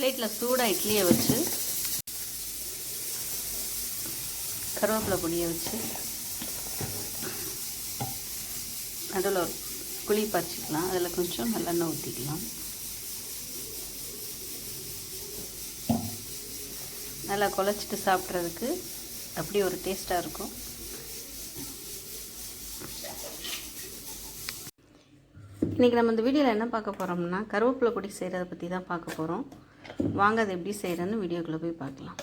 பிளேட்டில் சூடாக இட்லியை வச்சு கருவேப்பிலை பொடியை வச்சு நடுவில் ஒரு குழி பறிச்சிக்கலாம். அதில் கொஞ்சம் நல்லெண்ணெய் ஊற்றிக்கலாம் நல்லா குழச்சிட்டு சாப்பிட்றதுக்கு அப்படி ஒரு டேஸ்ட்டாக இருக்கும். இன்றைக்கி நம்ம இந்த வீடியோவில் என்ன பார்க்க போகிறோம்னா கருவேப்பிலை பொடி செய்கிறத பற்றி தான் பார்க்க போகிறோம் வாங்க அதை எப்படி செய்கிறேன்னு வீடியோக்குள்ளே போய் பார்க்கலாம்.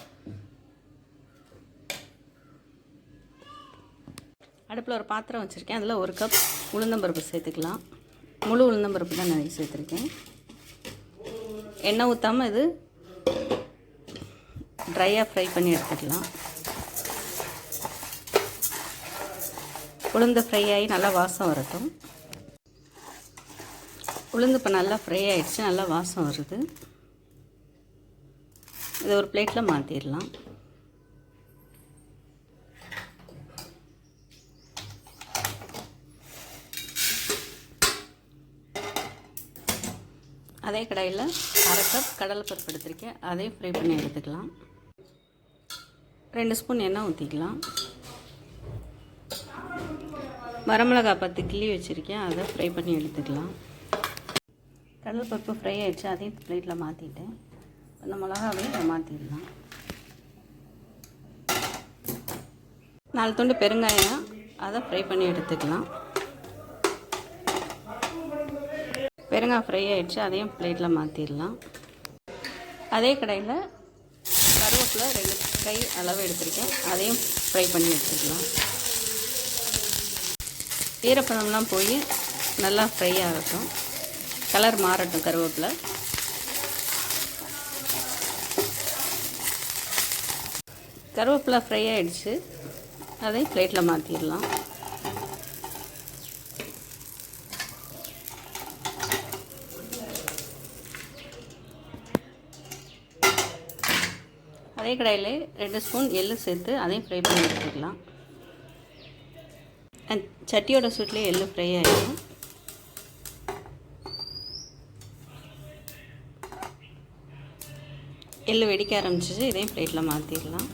அடுப்பில் ஒரு பாத்திரம் வச்சுருக்கேன். அதில் ஒரு கப் உளுந்தம்பருப்பு சேர்த்துக்கலாம். முழு உளுந்தம்பருப்பு தான் நிறைய சேர்த்துருக்கேன். எண்ணெய் ஊற்றாமல் இது ட்ரையாக ஃப்ரை பண்ணி எடுத்துக்கலாம். உளுந்து ஃப்ரை ஆகி நல்லா வாசம் வரட்டும். உளுந்து இப்போ நல்லா ஃப்ரை ஆகிடுச்சு நல்லா வாசம் வருது. இதை ஒரு பிளேட்டில் மாற்றிடலாம் அதே கடாயில் அரை கப் கடலைப்பருப்பு எடுத்திருக்கேன். அதையும் ஃப்ரை பண்ணி எடுத்துக்கலாம். ரெண்டு ஸ்பூன் எண்ணெய் ஊற்றிக்கலாம் வரமிளகாய் பத்து கிள்ளி வச்சுருக்கேன். அதை ஃப்ரை பண்ணி எடுத்துக்கலாம். கடலைப்பருப்பு ஃப்ரை ஆகிடுச்சு அதையும் பிளேட்டில் மாற்றிட்டேன் அந்த மிளகாவையும் இதை மாற்றிடலாம் நாலு துண்டு பெருங்காயம் அதை ஃப்ரை பண்ணி எடுத்துக்கலாம். பெருங்காய் ஃப்ரை ஆகிடுச்சு அதையும் பிளேட்டில் மாற்றிடலாம் அதே கடையில் கருவேப்பிலை ரெண்டு கை அளவு எடுத்திருக்கேன் அதையும் ஃப்ரை பண்ணி எடுத்துக்கலாம். ஈரப்பதம்லாம் போய் நல்லா ஃப்ரை ஆகட்டும். கலர் மாறட்டும் கருவேப்பிலை. கருவேப்பிலை ஃப்ரை ஆகிடுச்சு அதை பிளேட்டில் மாற்றிடலாம் அதே கடாயில் ரெண்டு ஸ்பூன் எள்ளு சேர்த்து அதையும் ஃப்ரை பண்ணி எடுத்துக்கலாம். சட்டியோட சூட்லேயே எள்ளு ஃப்ரை ஆகிடும் எள்ளு வெடிக்க ஆரம்பிச்சிச்சு. இதையும் பிளேட்டில் மாற்றிடலாம்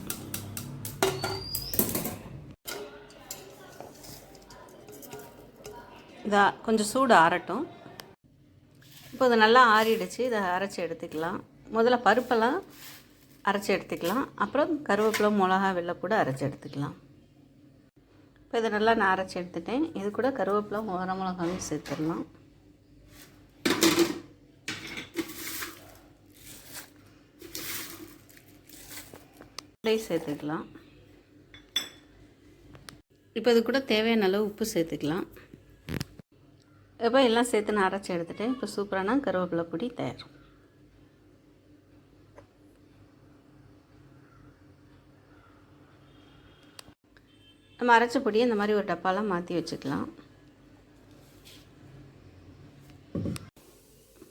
இதாக கொஞ்சம் சூடு ஆறட்டும். இப்போ இது நல்லா ஆறிடுச்சு. இதை அரைச்சி எடுத்துக்கலாம். முதல்ல பருப்பெல்லாம் அரைச்சி எடுத்துக்கலாம். அப்புறம் கருவேப்பிலை மிளகா வெள்ளை கூட அரைச்சி எடுத்துக்கலாம். இப்போ இதை நல்லா நான் அரைச்சி எடுத்துட்டேன். இது கூட கருவேப்பிலை உர மிளகாவும் சேர்த்துடலாம். சேர்த்துக்கலாம். இப்போ இது கூட தேவையான அளவு உப்பு சேர்த்துக்கலாம். இப்போ எல்லாம் சேர்த்து நான் அரைச்சி எடுத்துட்டேன். இப்போ சூப்பரான கருவேப்பிலை பொடி தயார். நம்ம அரைச்ச பொடியை இந்த மாதிரி ஒரு டப்பாலாம் மாற்றி வச்சுக்கலாம்.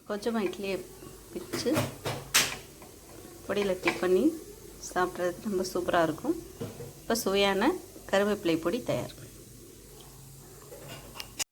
கொஞ்சமாக இட்லியை பிச்சு பொடியில் டிப் பண்ணி சாப்பிட்றதுக்கு ரொம்ப சூப்பராக இருக்கும். இப்போ சுவையான கருவேப்பிலை பொடி தயார்.